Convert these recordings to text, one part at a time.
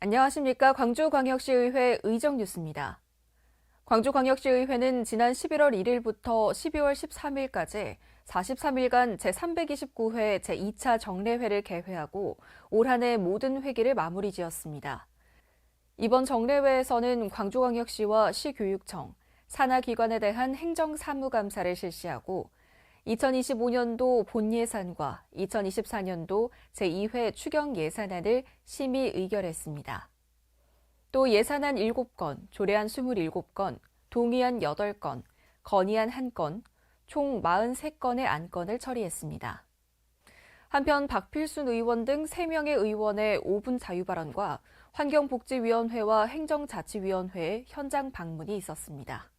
안녕하십니까. 광주광역시의회 의정뉴스입니다. 광주광역시의회는 지난 11월 1일부터 12월 13일까지 43일간 제329회 제2차 정례회를 개회하고 올 한 해 모든 회기를 마무리 지었습니다. 이번 정례회에서는 광주광역시와 시교육청, 산하기관에 대한 행정사무감사를 실시하고 2025년도 본 예산과 2024년도 제2회 추경 예산안을 심의 의결했습니다. 또 예산안 7건, 조례안 27건, 동의안 8건, 건의안 1건, 총 43건의 안건을 처리했습니다. 한편 박필순 의원 등 3명의 의원의 5분 자유발언과 환경복지위원회와 행정자치위원회의 현장 방문이 있었습니다.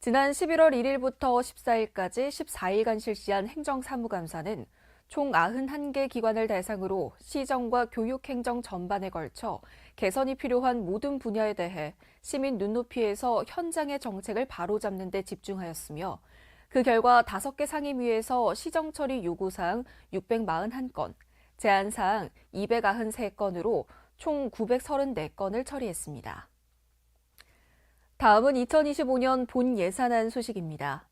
지난 11월 1일부터 14일까지 14일간 실시한 행정사무감사는 총 91개 기관을 대상으로 시정과 교육행정 전반에 걸쳐 개선이 필요한 모든 분야에 대해 시민 눈높이에서 현장의 정책을 바로잡는 데 집중하였으며 그 결과 5개 상임위에서 시정 처리 요구사항 641건, 제안사항 293건으로 총 934건을 처리했습니다. 다음은 2025년 본 예산안 소식입니다.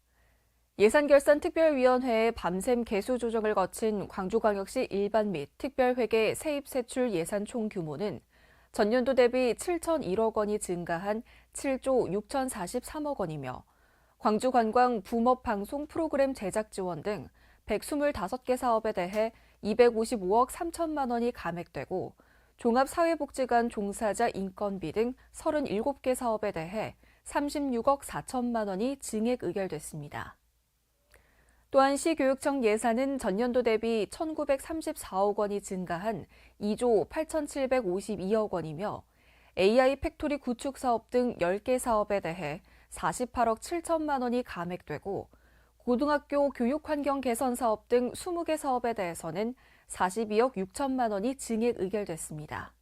예산결산특별위원회의 밤샘 개수 조정을 거친 광주광역시 일반 및 특별회계 세입세출 예산 총 규모는 전년도 대비 7,001억 원이 증가한 7조 6,043억 원이며 광주관광 붐업방송 프로그램 제작 지원 등 125개 사업에 대해 255억 3천만 원이 감액되고 종합사회복지관 종사자 인건비 등 37개 사업에 대해 36억 4천만 원이 증액 의결됐습니다. 또한 시교육청 예산은 전년도 대비 1,934억 원이 증가한 2조 8,752억 원이며 AI 팩토리 구축 사업 등 10개 사업에 대해 48억 7천만 원이 감액되고 고등학교 교육 환경 개선 사업 등 20개 사업에 대해서는 42억 6천만 원이 증액 의결됐습니다.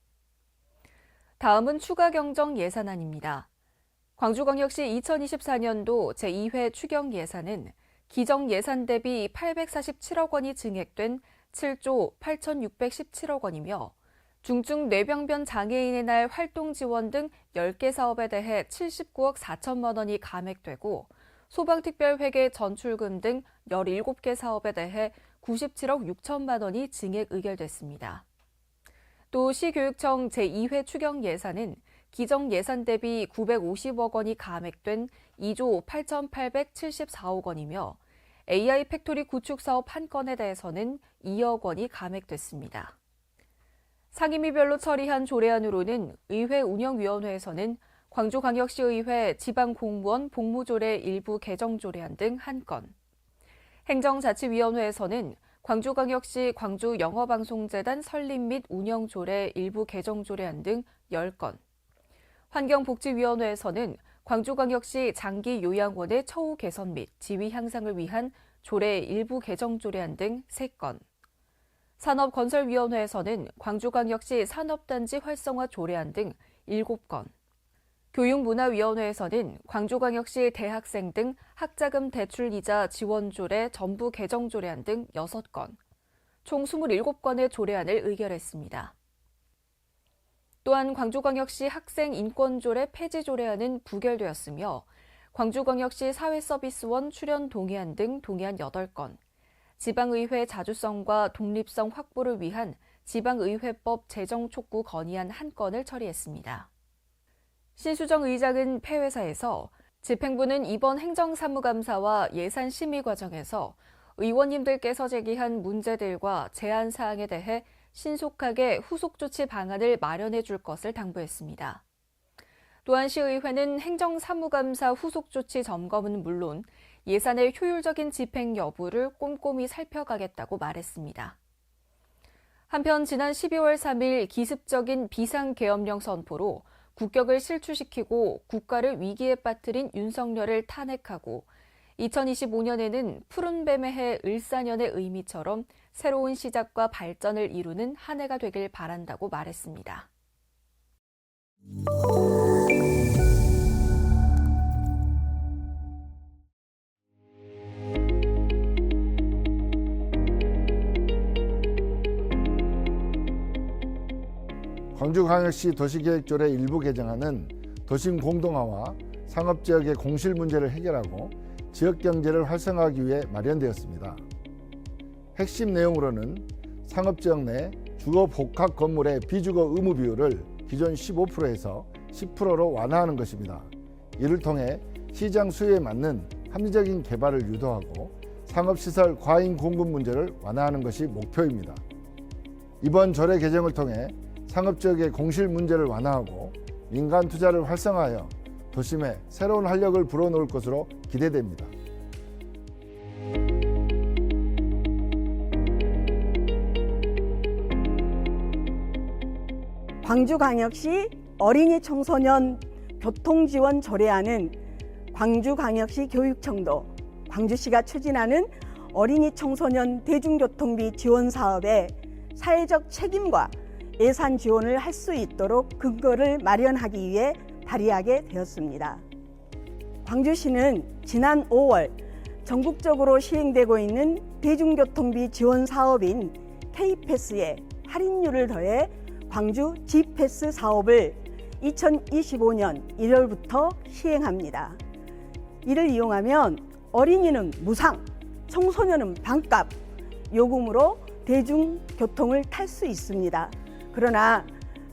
다음은 추가 경정 예산안입니다. 광주광역시 2024년도 제2회 추경 예산은 기정 예산 대비 847억 원이 증액된 7조 8,617억 원이며 중증 뇌병변 장애인의 날 활동 지원 등 10개 사업에 대해 79억 4천만 원이 감액되고 소방특별회계 전출금 등 17개 사업에 대해 97억 6천만 원이 증액 의결됐습니다. 또 시교육청 제2회 추경 예산은 기정 예산 대비 950억 원이 감액된 2조 8,874억 원이며 AI 팩토리 구축 사업 한 건에 대해서는 2억 원이 감액됐습니다. 상임위별로 처리한 조례안으로는 의회 운영위원회에서는 광주광역시의회 지방공무원 복무조례 일부 개정 조례안 등 한 건, 행정자치위원회에서는 광주광역시 광주영어방송재단 설립 및 운영 조례 일부 개정 조례안 등 10건, 환경복지위원회에서는 광주광역시 장기 요양원의 처우 개선 및 지위 향상을 위한 조례 일부 개정 조례안 등 3건, 산업건설위원회에서는 광주광역시 산업단지 활성화 조례안 등 7건, 교육문화위원회에서는 광주광역시 대학생 등 학자금 대출 이자 지원 조례 전부 개정 조례안 등 6건, 총 27건의 조례안을 의결했습니다. 또한 광주광역시 학생 인권 조례 폐지 조례안은 부결되었으며 광주광역시 사회서비스원 출연 동의안 등 동의안 8건, 지방의회 자주성과 독립성 확보를 위한 지방의회법 제정 촉구 건의안 1건을 처리했습니다. 신수정 의장은 폐회사에서 집행부는 이번 행정사무감사와 예산 심의 과정에서 의원님들께서 제기한 문제들과 제안 사항에 대해 신속하게 후속 조치 방안을 마련해 줄 것을 당부했습니다. 또한 시의회는 행정사무감사 후속 조치 점검은 물론 예산의 효율적인 집행 여부를 꼼꼼히 살펴가겠다고 말했습니다. 한편 지난 12월 3일 기습적인 비상계엄령 선포로 국격을 실추시키고 국가를 위기에 빠뜨린 윤석열을 탄핵하고 2025년에는 푸른 뱀의 해 을사년의 의미처럼 새로운 시작과 발전을 이루는 한 해가 되길 바란다고 말했습니다. 광주광역시 도시계획조례 일부 개정안은 도심 공동화와 상업지역의 공실 문제를 해결하고 지역 경제를 활성화하기 위해 마련되었습니다. 핵심 내용으로는 상업지역 내 주거 복합 건물의 비주거 의무 비율을 기존 15%에서 10%로 완화하는 것입니다. 이를 통해 시장 수요에 맞는 합리적인 개발을 유도하고 상업시설 과잉 공급 문제를 완화하는 것이 목표입니다. 이번 조례 개정을 통해 상업 지역의 공실 문제를 완화하고 민간 투자를 활성화하여 도심에 새로운 활력을 불어넣을 것으로 기대됩니다. 광주광역시 어린이 청소년 교통지원 조례안은 광주광역시 교육청도 광주시가 추진하는 어린이 청소년 대중교통비 지원 사업에 사회적 책임과 예산 지원을 할 수 있도록 근거를 마련하기 위해 발의하게 되었습니다. 광주시는 지난 5월 전국적으로 시행되고 있는 대중교통비 지원 사업인 K패스에 할인율을 더해 광주 G패스 사업을 2025년 1월부터 시행합니다. 이를 이용하면 어린이는 무상, 청소년은 반값 요금으로 대중교통을 탈 수 있습니다. 그러나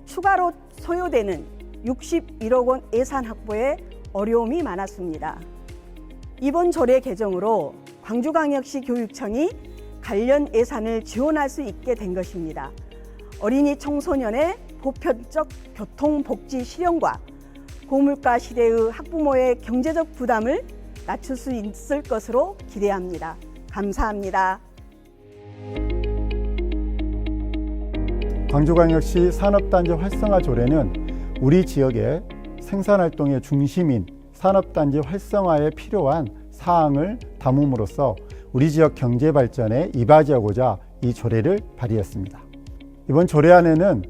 추가로 소요되는 61억 원 예산 확보에 어려움이 많았습니다. 이번 조례 개정으로 광주광역시 교육청이 관련 예산을 지원할 수 있게 된 것입니다. 어린이 청소년의 보편적 교통복지 실현과 고물가 시대의 학부모의 경제적 부담을 낮출 수 있을 것으로 기대합니다. 감사합니다. 광주광역시 산업단지 활성화 조례는 우리 지역의 생산활동의 중심인 산업단지 활성화에 필요한 사항을 담음으로써 우리 지역 경제 발전에 이바지하고자 이 조례를 발의했습니다. 이번 조례안에는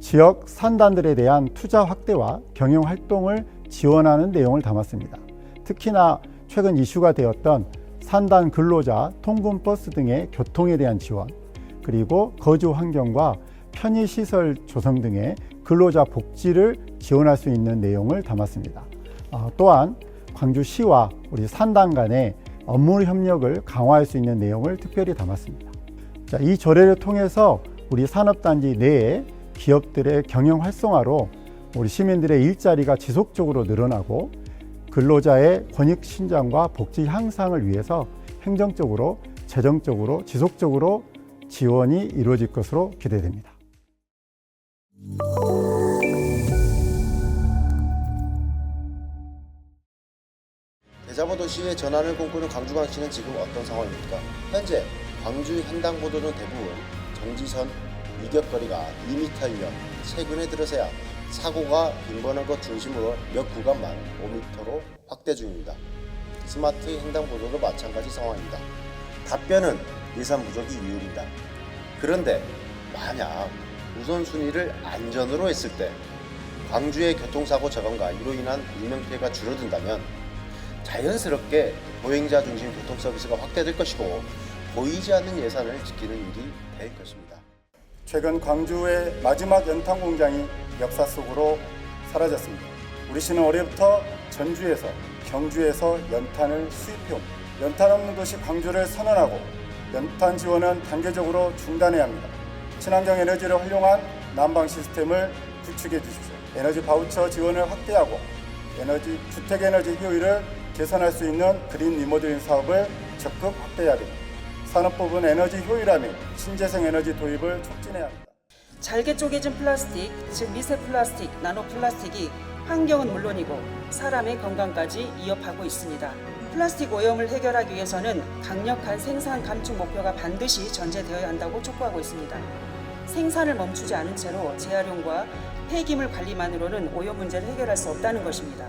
지역 산단들에 대한 투자 확대와 경영 활동을 지원하는 내용을 담았습니다. 특히나 최근 이슈가 되었던 산단 근로자 통근 버스 등의 교통에 대한 지원, 그리고 거주 환경과 편의 시설 조성 등의 근로자 복지를 지원할 수 있는 내용을 담았습니다. 어, 또한 광주시와 우리 산단 간의 업무 협력을 강화할 수 있는 내용을 특별히 담았습니다. 자, 이 조례를 통해서 우리 산업단지 내에 기업들의 경영 활성화로 우리 시민들의 일자리가 지속적으로 늘어나고 근로자의 권익 신장과 복지 향상을 위해서 행정적으로, 재정적으로, 지속적으로 지원이 이루어질 것으로 기대됩니다. 대자보 도시의 전환을 꿈꾸는 광주광역시는 지금 어떤 상황입니까? 현재 광주 횡단보도는 대부분 정지선 유격거리가 2m이며 최근에 들어서야 사고가 빈번한 것 중심으로 몇 구간만 5m로 확대 중입니다. 스마트 횡단보도도 마찬가지 상황입니다. 답변은 예산 부족이 이유입니다. 그런데 만약 우선순위를 안전으로 했을 때 광주의 교통사고 저감과 이로 인한 인명피해가 줄어든다면 자연스럽게 보행자 중심 교통 서비스가 확대될 것이고 보이지 않는 예산을 지키는 일이 될 것입니다. 최근 광주의 마지막 연탄 공장이 역사 속으로 사라졌습니다. 우리 시는 올해부터 전주에서 경주에서 연탄을 수입해옵니다. 연탄 없는 도시 광주를 선언하고 연탄 지원은 단계적으로 중단해야 합니다. 친환경 에너지를 활용한 난방 시스템을 구축해 주십시오. 에너지 바우처 지원을 확대하고 에너지 주택 에너지 효율을 개선할 수 있는 그린 리모델링 사업을 적극 확대해야 됩니다. 산업 부분 에너지 효율화 및 신재생 에너지 도입을 촉진해야 합니다. 잘게 쪼개진 플라스틱, 즉 미세 플라스틱, 나노 플라스틱이 환경은 물론이고 사람의 건강까지 위협하고 있습니다. 플라스틱 오염을 해결하기 위해서는 강력한 생산 감축 목표가 반드시 전제되어야 한다고 촉구하고 있습니다. 생산을 멈추지 않은 채로 재활용과 폐기물 관리만으로는 오염 문제를 해결할 수 없다는 것입니다.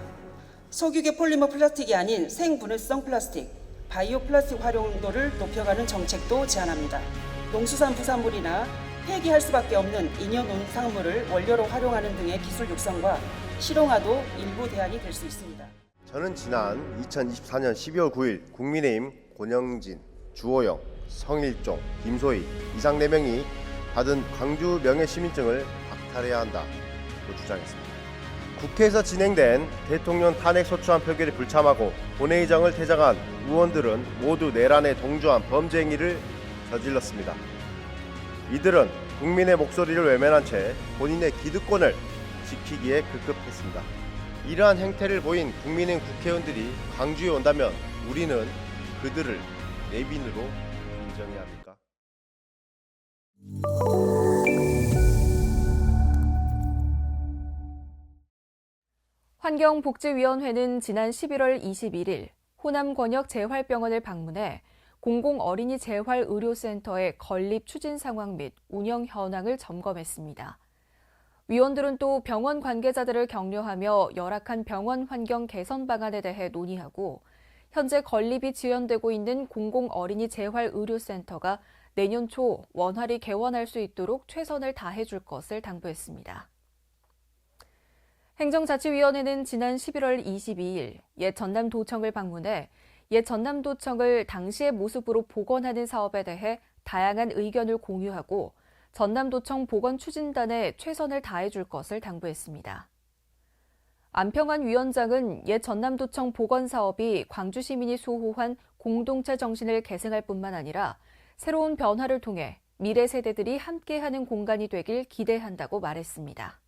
석유계 폴리머 플라스틱이 아닌 생분해성 플라스틱, 바이오 플라스틱 활용도를 높여가는 정책도 제안합니다. 농수산 부산물이나 폐기할 수밖에 없는 잉여 농산물을 원료로 활용하는 등의 기술 육성과 실용화도 일부 대안이 될 수 있습니다. 저는 지난 2024년 12월 9일 국민의힘 권영진, 주호영, 성일종, 김소희 이상 4명이 받은 광주 명예시민증을 이탈해야 한다고 주장했습니다. 국회에서 진행된 대통령 탄핵 소추안 표결에 불참하고 본회의장을 퇴장한 의원들은 모두 내란에 동조한 범죄 행위를 저질렀습니다. 이들은 국민의 목소리를 외면한 채 본인의 기득권을 지키기에 급급했습니다. 이러한 행태를 보인 국민의 국회의원들이 광주에 온다면 우리는 그들을 내빈으로 인정해야 합니까? 환경복지위원회는 지난 11월 21일 호남 권역 재활병원을 방문해 공공 어린이 재활 의료센터의 건립 추진 상황 및 운영 현황을 점검했습니다. 위원들은 또 병원 관계자들을 격려하며 열악한 병원 환경 개선 방안에 대해 논의하고 현재 건립이 지연되고 있는 공공 어린이 재활 의료센터가 내년 초 원활히 개원할 수 있도록 최선을 다해 줄 것을 당부했습니다. 행정자치위원회는 지난 11월 22일 옛 전남도청을 방문해 옛 전남도청을 당시의 모습으로 복원하는 사업에 대해 다양한 의견을 공유하고 전남도청 복원 추진단에 최선을 다해 줄 것을 당부했습니다. 안평환 위원장은 옛 전남도청 복원 사업이 광주 시민이 수호한 공동체 정신을 계승할 뿐만 아니라 새로운 변화를 통해 미래 세대들이 함께하는 공간이 되길 기대한다고 말했습니다.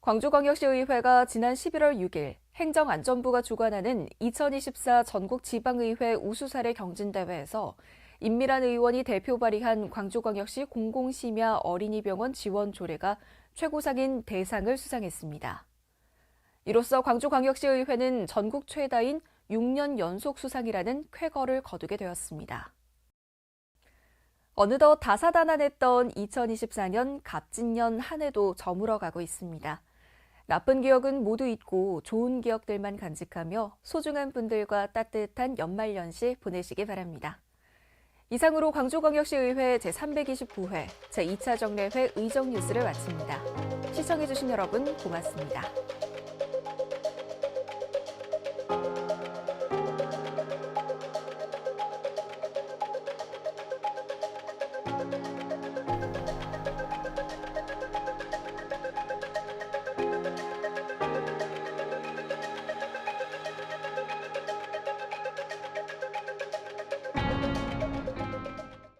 광주광역시의회가 지난 11월 6일 행정안전부가 주관하는 2024 전국지방의회 우수사례 경진대회에서 임미란 의원이 대표 발의한 광주광역시 공공심야 어린이병원 지원 조례가 최고상인 대상을 수상했습니다. 이로써 광주광역시의회는 전국 최다인 6년 연속 수상이라는 쾌거를 거두게 되었습니다. 어느덧 다사다난했던 2024년 갑진년 한 해도 저물어가고 있습니다. 나쁜 기억은 모두 잊고 좋은 기억들만 간직하며 소중한 분들과 따뜻한 연말연시 보내시기 바랍니다. 이상으로 광주광역시의회 제329회 제2차 정례회 의정 뉴스를 마칩니다. 시청해주신 여러분 고맙습니다.